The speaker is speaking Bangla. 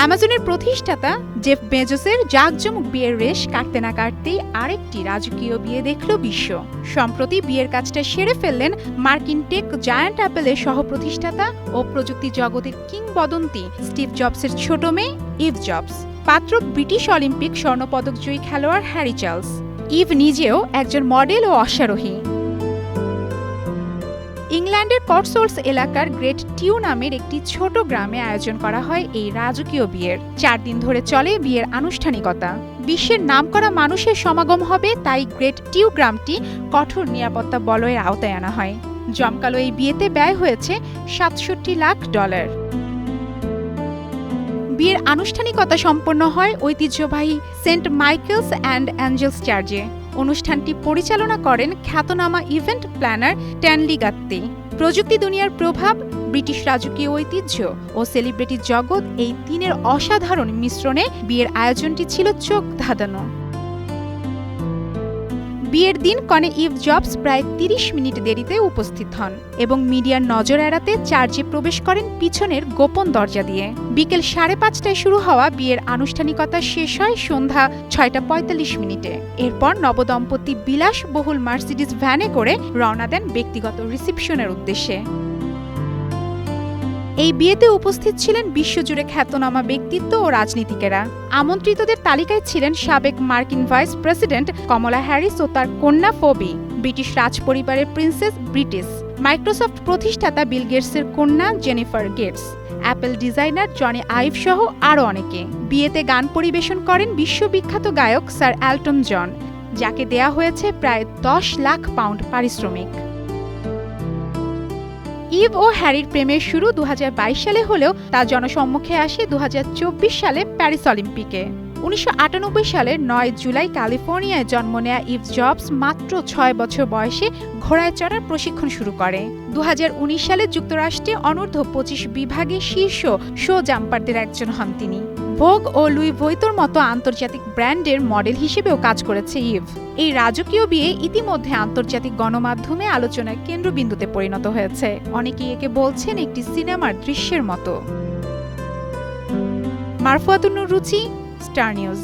অ্যামাজনের প্রতিষ্ঠাতা জেফ বেজোসের জাঁকজমক বিয়ের রেশ কাটতে না কাটতেই আরেকটি রাজকীয় বিয়ে দেখল বিশ্ব। সম্প্রতি বিয়ের কাজটা সেরে ফেললেন মার্কিন টেক জায়ান্ট অ্যাপেলের সহপ্রতিষ্ঠাতা ও প্রযুক্তি জগতের কিংবদন্তি স্টিভ জবসের ছোট মেয়ে ইভ জবস। পাত্র ব্রিটিশ অলিম্পিক স্বর্ণপদকজয়ী খেলোয়াড় হ্যারি চার্লস। ইভ নিজেও একজন মডেল ও অশ্বারোহী। ইংল্যান্ডের কটসোলস এলাকার গ্রেট টিউ নামের একটি ছোট গ্রামে আয়োজন করা হয় এই রাজকীয় বিয়ের। চার দিন ধরে চলে বিয়ের আনুষ্ঠানিকতা। বিশ্বের নামকরা মানুষের সমাগম হবে, তাই গ্রেট টিউ গ্রামটি কঠোর নিরাপত্তা বলয়ের আওতায় আনা হয়। জমকালো এই বিয়েতে ব্যয় হয়েছে সাতষট্টি লাখ ডলার। বিয়ের আনুষ্ঠানিকতা সম্পন্ন হয় ঐতিহ্যবাহী সেন্ট মাইকেলস অ্যান্ড অ্যাঞ্জেলস চার্চে। অনুষ্ঠানটি পরিচালনা করেন খ্যাতনামা ইভেন্ট প্ল্যানার ট্যানলি গাত্তি। প্রযুক্তি দুনিয়ার প্রভাব, ব্রিটিশ রাজকীয় ঐতিহ্য ও সেলিব্রিটি জগৎ এই তিনের অসাধারণ মিশ্রণে বিয়ের আয়োজনটি ছিল চোখ ধাঁধানো। বিয়ের দিন কনে ইভ জবস প্রায় তিরিশ মিনিট দেরিতে উপস্থিত হন এবং মিডিয়ার নজর এড়াতে চার্চে প্রবেশ করেন পিছনের গোপন দরজা দিয়ে। বিকেল সাড়ে পাঁচটায় শুরু হওয়া বিয়ের আনুষ্ঠানিকতা শেষ হয় সন্ধ্যা ছয়টা পঁয়তাল্লিশ মিনিটে। এরপর নবদম্পতি বিলাসবহুল মার্সিডিস ভ্যানে করে রওনা দেন ব্যক্তিগত রিসিপশনের উদ্দেশ্যে। এই বিয়েতে উপস্থিত ছিলেন বিশ্বজুড়ে খ্যাতনামা ব্যক্তিত্ব ও রাজনীতিকেরা। আমন্ত্রিতদের তালিকায় ছিলেন সাবেক মার্কিন ভাইস প্রেসিডেন্ট কমলা হ্যারিস ও তার কন্যা ফোবি, ব্রিটিশ রাজপরিবারের প্রিন্সেস ব্রিটিশ, মাইক্রোসফট প্রতিষ্ঠাতা বিল গেটসের কন্যা Jennifer Gates, Apple designer Jony Ive সহ আরও অনেকে। বিয়েতে গান পরিবেশন করেন বিশ্ববিখ্যাত গায়ক স্যার অ্যালটন জন, যাকে দেয়া হয়েছে প্রায় দশ লাখ পাউন্ড পারিশ্রমিক। ইভ ও হ্যারির প্রেমের শুরু দু হাজার বাইশ সালে হলেও তা জনসম্মুখে আসে দু হাজার চব্বিশ সালে প্যারিস অলিম্পিকে। উনিশশো আটানব্বই সালের নয় জুলাই ক্যালিফোর্নিয়ায় জন্ম নেয়া ইভ জবস মাত্র ছয় বছর বয়সে ঘোড়ায় চড়ার প্রশিক্ষণ শুরু করে। দুহাজার উনিশ সালে যুক্তরাষ্ট্রে অনূর্ধ্ব পঁচিশ বিভাগে শীর্ষ শো জাম্পারদের একজন হন তিনি। ভোগ ও লুই ভৈতর মতো আন্তর্জাতিক ব্র্যান্ডের মডেল হিসেবেও কাজ করেছে ইভ। এই রাজকীয় বিয়ে ইতিমধ্যে আন্তর্জাতিক গণমাধ্যমে আলোচনার কেন্দ্রবিন্দুতে পরিণত হয়েছে। অনেকেই একে বলছেন একটি সিনেমার দৃশ্যের মতো। মারফুয়াতুন্নুর রুচি, স্টার নিউজ।